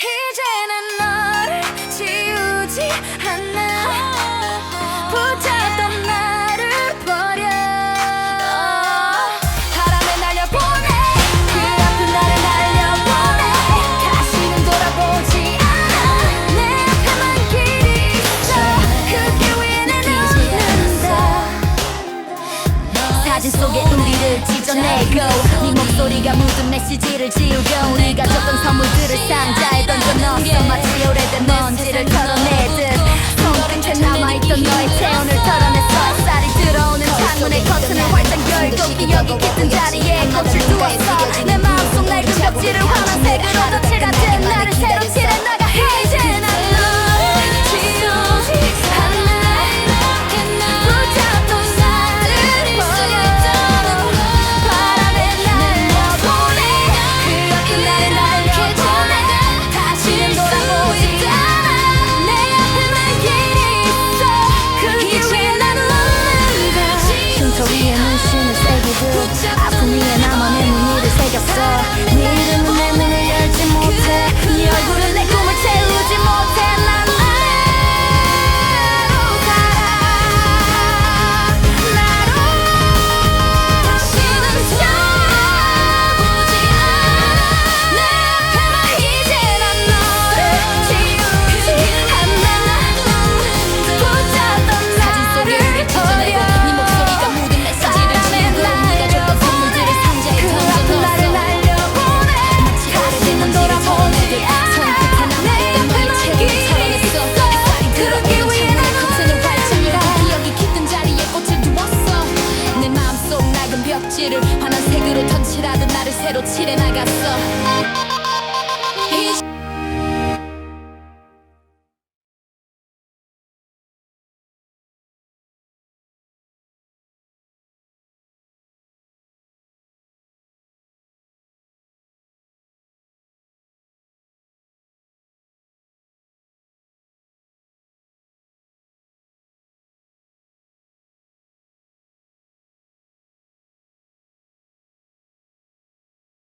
이제는 너를 지우지 않아. 붙잡던 나를 버려. 바람에 날려보내. 그 아픈 나를 날려보내. 다시는 돌아보지 않아. 내 앞에만 길이 있어 그내 눈는다. 사진 속에 우리를 찢어내고 네 목소리가 묻은 메시지를 지우고 네가 상자에 던져 넣었어. 마치 오래된 먼지를 책으로 던지라도 나를 새로 칠해 나갔어.